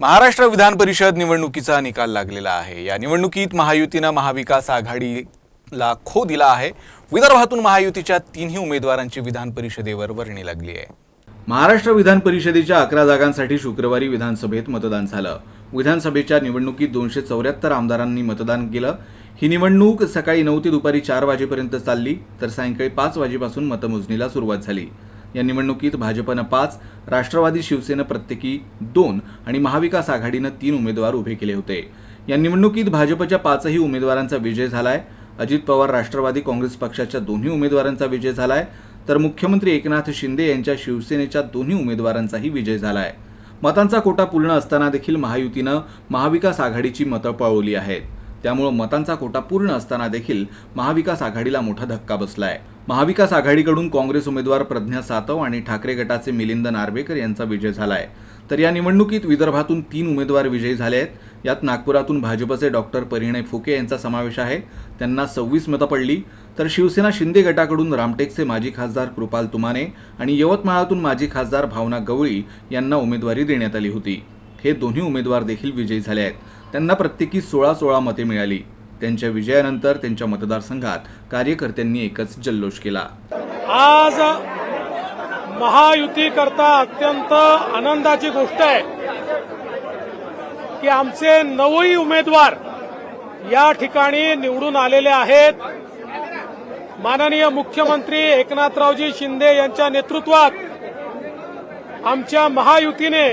महाराष्ट्र विधान परिषद निवडणुकीचा निकाल लागलेला आहे. या निवडणुकीत महायुतीनं महाविकास आघाडीला खो दिला आहे. विदर्भातून महायुतीच्या तिन्ही उमेदवारांची विधान परिषदेवर वर्णी लागली आहे. महाराष्ट्र विधान परिषदेच्या अकरा जागांसाठी शुक्रवारी विधानसभेत मतदान झालं. विधानसभेच्या निवडणुकीत दोनशे चौऱ्याहत्तर आमदारांनी मतदान केलं. ही निवडणूक सकाळी नऊ ते दुपारी चार वाजेपर्यंत चालली तर सायंकाळी पाच वाजेपासून मतमोजणीला सुरुवात झाली. या निवडणुकीत भाजपनं पाच राष्ट्रवादी शिवसेना प्रत्येकी दोन आणि महाविकास आघाडीनं तीन उमेदवार उभे केले होते. या निवडणुकीत भाजपच्या पाचही उमेदवारांचा विजय झालाय. अजित पवार राष्ट्रवादी काँग्रेस पक्षाच्या दोन्ही उमेदवारांचा विजय झालाय. तर मुख्यमंत्री एकनाथ शिंदे यांच्या शिवसेनेच्या दोन्ही उमेदवारांचाही विजय झालाय. मतांचा कोटा पूर्ण असताना देखील महायुतीनं महाविकास आघाडीची मतं पळवली आहेत. त्यामुळं मतांचा कोटा पूर्ण असताना देखील महाविकास आघाडीला मोठा धक्का बसलाय. महाविकास आघाडीकडून काँग्रेस उमेदवार प्रज्ञा सातव आणि ठाकरे गटाचे मिलिंद नार्वेकर यांचा विजय झालाय. तर या निवडणुकीत विदर्भातून तीन उमेदवार विजयी झाले आहेत. यात नागपुरातून भाजपचे डॉक्टर परिणय फुके यांचा समावेश आहे. त्यांना सव्वीस मतं पडली. तर शिवसेना शिंदे गटाकडून रामटेकचे माजी खासदार कृपाल तुमाने आणि यवतमाळातून माजी खासदार भावना गवळी यांना उमेदवारी देण्यात आली होती. हे दोन्ही उमेदवार देखील विजयी झाले आहेत. त्यांना प्रत्येकी सोळा सोळा मते मिळाली. त्यांच्या विजयानंतर त्यांच्या मतदारसंघात कार्यकर्त्यांनी एकच जल्लोष केला. आज महायुती करता अत्यंत आनंदाची गोष्ट आहे की आमचे नऊही उमेदवार या ठिकाणी निवडून आलेले आहेत. माननीय मुख्यमंत्री एकनाथरावजी शिंदे यांच्या नेतृत्वात आमच्या महायुतीने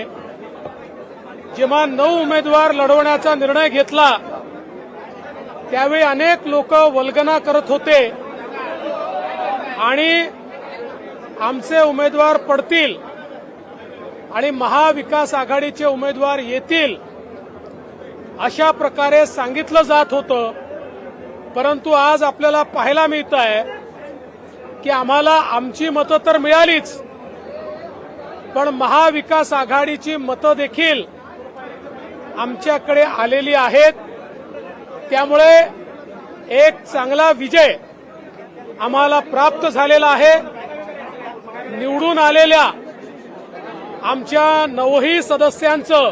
जेव्हा नऊ उमेदवार लढवण्याचा निर्णय घेतला त्यावेळी अनेक लोक वल्गना करत होते. आणि आमचे उमेदवार पडतील आणि महाविकास आघाडीचे उमेदवार येतील अशा प्रकारे सांगितलं जात होतं. परंतु आज आपल्याला पाहायला मिळत आहे की आम्हाला आमची मतं तर मिळालीच पण महाविकास आघाडीची मतं देखील आमच्याकडे आलेली आहेत. त्यामुळे एक चांगला विजय आम्हाला प्राप्त झालेला आहे. निवडून आलेल्या आमच्या नवही सदस्यांचं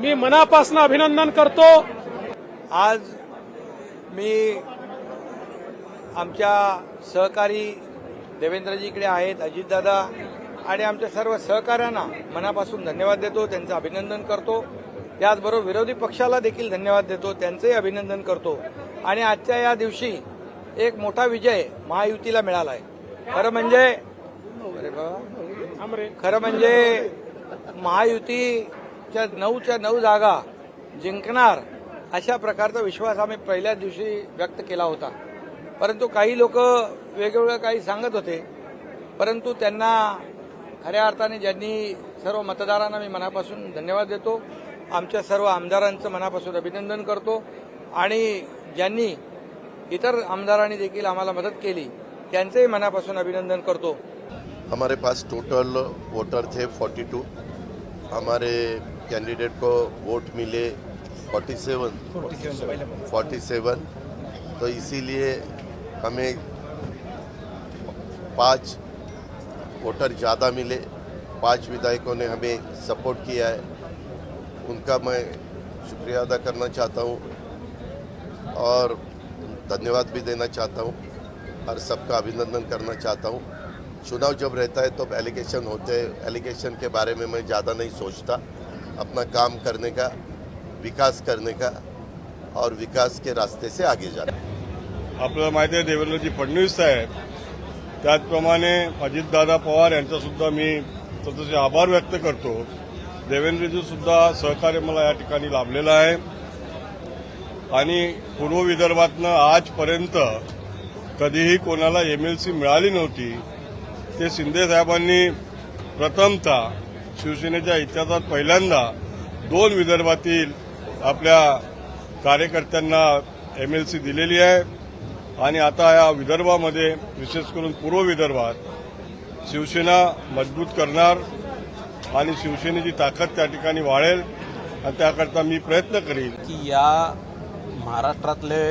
मी मनापासून अभिनंदन करतो. आज मी आमच्या सहकारी देवेंद्रजीकडे आहेत अजितदादा आणि आमच्या सर्व सहकाऱ्यांना मनापासून धन्यवाद देतो त्यांचं अभिनंदन करतो. त्याचबरोबर विरोधी पक्षाला देखील धन्यवाद देतो त्यांचंही अभिनंदन करतो. आणि आजच्या या दिवशी एक मोठा विजय महायुतीला मिळाला आहे खरं म्हणजे खरं म्हणजे महायुतीच्या नऊच्या नऊ जागा जिंकणार अशा प्रकारचा विश्वास आम्ही पहिल्याच दिवशी व्यक्त केला होता. परंतु काही लोक वेगवेगळं काही सांगत होते. परंतु त्यांना खऱ्या अर्थाने ज्यांनी सर्व मतदारांना मी मनापासून धन्यवाद देतो. आमच्या सर्व आमदारांचं मनापासून अभिनंदन करतो. आणि ज्यांनी इतर आमदारांनी देखील आम्हाला मदत केली त्यांचंही मनापासून अभिनंदन करतो. हमारे पास टोटल वोटर थे 42 हमारे कैंडिडेट को वोट मिले 47 47 तो इसीलिए हमें पांच वोटर ज़्यादा मिले. पांच विधायकों ने हमें सपोर्ट किया है. उनका मैं शुक्रिया अदा करना चाहता हूँ और धन्यवाद भी देना चाहता हूँ। और सबका अभिनंदन करना चाहता हूँ। चुनाव जब रहता है तो एलिगेशन होते हैं। एलिगेशन के बारे में मैं ज़्यादा नहीं सोचता। अपना काम करने का, विकास करने का और विकास के रास्ते से आगे जाना। आपल्याला माहिती आहे देवेंद्रजी फडणवीस साहेब। त्याचप्रमाणे अजितदादा पवार यांचा सुद्धा मी स्वतःचे आभार व्यक्त करतो. देवेंद्रजी सुद्धा सहकार्य मला या ठिकाणी लाभलेलं आहे. आणि पूर्व विदर्भातनं आजपर्यंत कधीही कोणाला एमएलसी मिळाली नव्हती. ते शिंदेसाहेबांनी प्रथमतः शिवसेनेच्या इतिहासात पहिल्यांदा दोन विदर्भातील आपल्या कार्यकर्त्यांना एमएलसी दिलेली आहे. आणि आता या विदर्भामध्ये विशेष करून पूर्व विदर्भात शिवसेना मजबूत करणार. आणि शिवसेनेची ताकद त्या ठिकाणी वाढेल आणि त्याकरता मी प्रयत्न करीन. की या महाराष्ट्रातले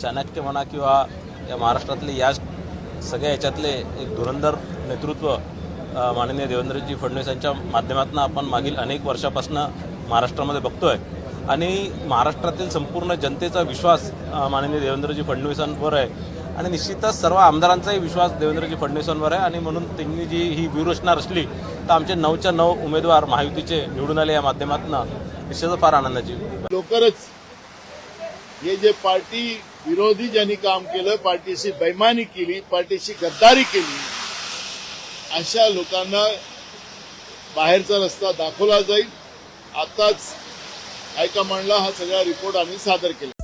चाणक्य म्हणा किंवा या महाराष्ट्रातले या सगळ्या याच्यातले एक धुरंधर नेतृत्व माननीय देवेंद्रजी फडणवीस यांच्या माध्यमातून आपण मागील अनेक वर्षापासून महाराष्ट्रामध्ये बघतोय. आणि महाराष्ट्रातील संपूर्ण जनतेचा विश्वास माननीय देवेंद्रजी फडणवीसांवर आहे. आणि निश्चितच सर्व आमदारांचाही विश्वास देवेंद्रजी फडणवीसांवर आहे. आणि म्हणून त्यांनी जी ही व्यूहरचना रचली तर आमचे नऊच्या नऊ उमेदवार महायुतीचे निवडून आले या माध्यमातून निश्चितच फार आनंदाची लवकरच हे जे पार्टी विरोधी ज्यांनी काम केलं पार्टीशी बैमानी केली पार्टीशी गद्दारी केली अशा लोकांना बाहेरचा रस्ता दाखवला जाईल. आताच हायकमांडला हा सगळा रिपोर्ट आम्ही सादर केला.